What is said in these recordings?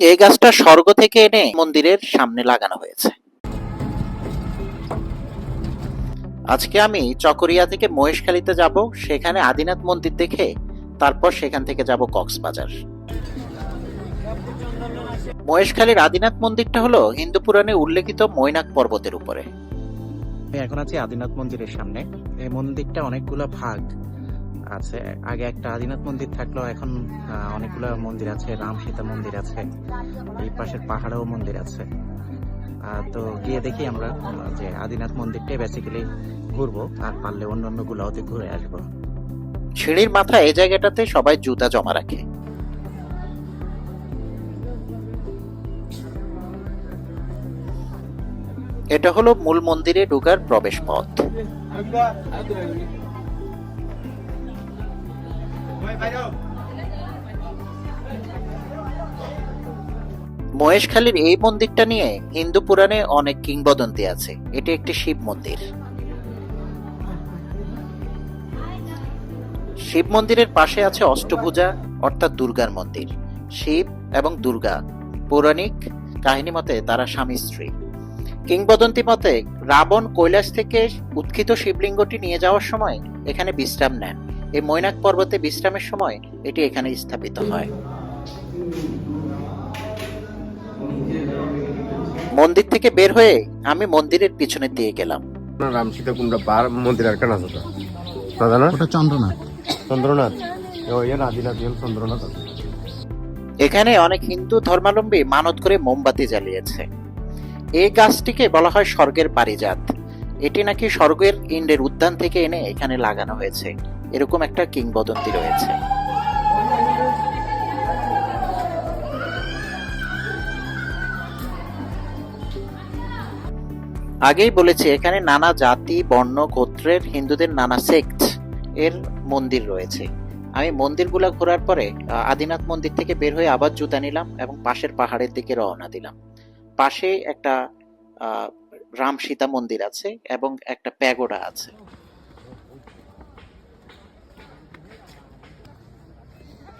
এই গাছটা স্বর্গ থেকে এনে মন্দিরের সামনে লাগানো হয়েছে। আজকে আমি চকরিয়া থেকে মহেশখালীতে যাব, সেখানে আদিনাথ মন্দির দেখে তারপর সেখান থেকে যাব কক্সবাজার। মহেশখালীর আদিনাথ মন্দিরটা হলো হিন্দু পুরাণে উল্লেখিত মৈনাক পর্বতের উপরে। এখন আছি আদিনাথ মন্দিরের সামনে। এই মন্দিরটা অনেকগুলো ভাগ। আছে। আগে একটা আদিনাথ মন্দির থাকলেও এখন অনেকগুলো মন্দির আছে রাম সীতা মন্দির আছে, এই পাশের পাহাড়েও মন্দির আছে। তো গিয়ে দেখি আমরা যে আদিনাথ মন্দিরটাই বেসিক্যালি ঘুরবো, আর পারলে অন্য অন্য গুলোতে ঘুরে আসব। সিঁড়ির মাথায় এই জায়গাটাতে সবাই জুতা জমা রাখে। এটা হলো মূল মন্দিরে ঢোকার প্রবেশ পথ মহেশখালীর এই মন্দিরটা নিয়ে হিন্দু পুরাণে অনেক কিংবদন্তি আছে। এটি একটি শিব মন্দির। শিব মন্দিরের পাশে আছে অষ্টভুজা, অর্থাৎ দুর্গার মন্দির। শিব এবং দুর্গা, পৌরাণিক কাহিনী মতে তারা স্বামী স্ত্রী। কিংবদন্তি মতে রাবণ কৈলাস থেকে উৎক্ষিত শিবলিঙ্গটি নিয়ে যাওয়ার সময় এখানে বিশ্রাম নেন। এই মৈনাক পর্বতে বিশ্রামের সময় এটি এখানে স্থাপিত হয়। মন্দির থেকে বের হয়ে আমি মন্দিরের পিছনে দিয়ে গেলাম। রাম বার মন্দির আর কেন আছে না? ওটা চন্দ্রনাথ। চন্দ্রনাথ? ওই আদিনাথ হল চন্দ্রনাথ। এখানে অনেক হিন্দু ধর্মাবলম্বী মানত করে মোমবাতি জ্বালিয়েছে। এই গাছটিকে বলা হয় স্বর্গের পারিজাত। এটি নাকি স্বর্গের ইন্দ্রের উদ্যান থেকে এনে এখানে লাগানো হয়েছে। এরকম একটা কিংবদন্তি রয়েছে। আগেই বলেছি, এখানে নানা জাতি, বর্ণ, গোত্রের হিন্দুদের নানা সেক্ট এর মন্দির রয়েছে। আমি মন্দিরগুলো ঘোরার পরে আদিনাথ মন্দির থেকে বের হয়ে আবার জুতা নিলাম এবং পাশের পাহাড়ের দিকে রওনা দিলাম। পাশে একটা রাম সীতা মন্দির আছে এবং একটা প্যাগোডা আছে।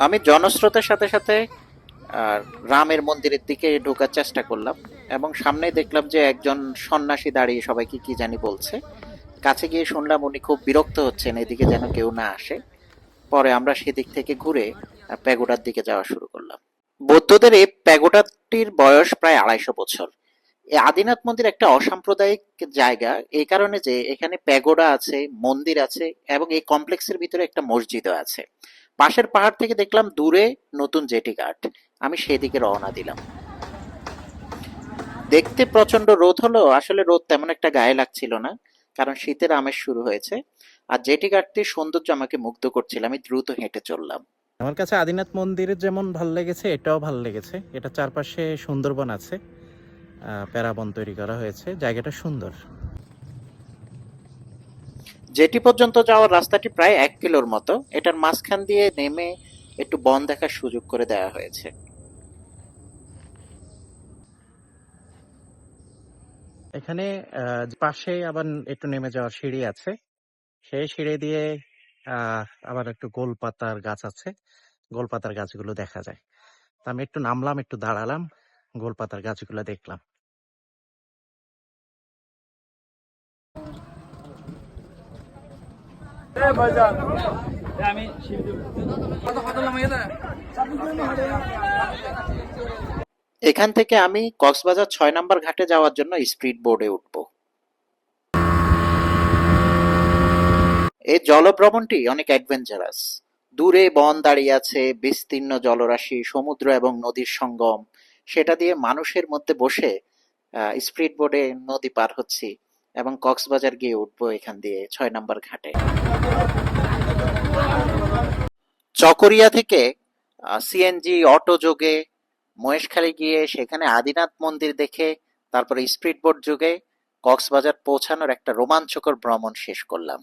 আমি জনস্রোতের সাথে সাথে রামের মন্দিরের দিকে ঢোকার চেষ্টা করলাম এবং সামনে দেখলাম যে একজন সন্ন্যাসী দাঁড়িয়ে সবাইকে কি জানি বলছে। কাছে গিয়ে শুনলাম উনি খুব বিরক্ত হচ্ছেন, এদিকে যেন কেউ না আসে। পরে আমরা সেদিক থেকে ঘুরে প্যাগোডার দিকে যাওয়া শুরু করলাম। বৌদ্ধদের এই প্যাগোডাটির বয়স প্রায় আড়াইশো বছর। এই আদিনাথ মন্দির একটা অসাম্প্রদায়িক জায়গা, এই কারণে যে এখানে প্যাগোডা আছে, মন্দির আছে এবং এই কমপ্লেক্সের ভিতরে একটা মসজিদও আছে। পাশের পাহাড় থেকে দেখলাম দূরে নতুন জেটি ঘাট। আমি সেদিকে রওনা দিলাম। দেখতে প্রচণ্ড রোদ হলো, আসলে রোদ তেমন একটা গায়ে লাগছিল না, কারণ শীতের আমেজ শুরু হয়েছে। আর জেটি ঘাটটির সৌন্দর্য আমাকে মুগ্ধ করছিল, আমি দ্রুত হেঁটে চললাম। আমার কাছে আদিনাথ মন্দির যেমন ভালো লেগেছে, এটাও ভালো লেগেছে। এটা চারপাশে সুন্দরবন আছে প্যারাবন তৈরি করা হয়েছে, জায়গাটা সুন্দর। জেটি পর্যন্ত যাওয়ার রাস্তাটি প্রায় এক কিলোর মতো। এটার মাঝখান দিয়ে নেমে একটু বন দেখার সুযোগ করে দেওয়া হয়েছে। এখানে পাশে আবার একটু নেমে যাওয়ার সিঁড়ি আছে। সেই সিঁড়ি দিয়ে আবার একটু গোলপাতার গাছ আছে। গোলপাতার গাছগুলো দেখা যায়। আমি একটু নামলাম, একটু দাঁড়ালাম, গোলপাতার গাছগুলো দেখলাম। এখান থেকে আমি কক্সবাজার ছয় নম্বর ঘাটে যাওয়ার জন্য স্পিড বোর্ডে উঠব। এই জলভ্রমণটি অনেক অ্যাডভেঞ্চারাস দূরে বন দাঁড়িয়ে আছে বিস্তীর্ণ জলরাশি, সমুদ্র এবং নদীর সঙ্গম। সেটা দিয়ে মানুষের মধ্যে বসে স্পিড বোর্ডে নদী পার হচ্ছি। এবং কক্সবাজার গিয়ে উঠবো এখান দিয়ে, ছয় নম্বর ঘাটে। চকরিয়া থেকে সিএনজি অটো যোগে, মহেশখালী গিয়ে সেখানে আদিনাথ মন্দির দেখে, তারপরে স্পিড বোট যুগে কক্সবাজার পৌঁছানোর একটা রোমাঞ্চকর ভ্রমণ শেষ করলাম।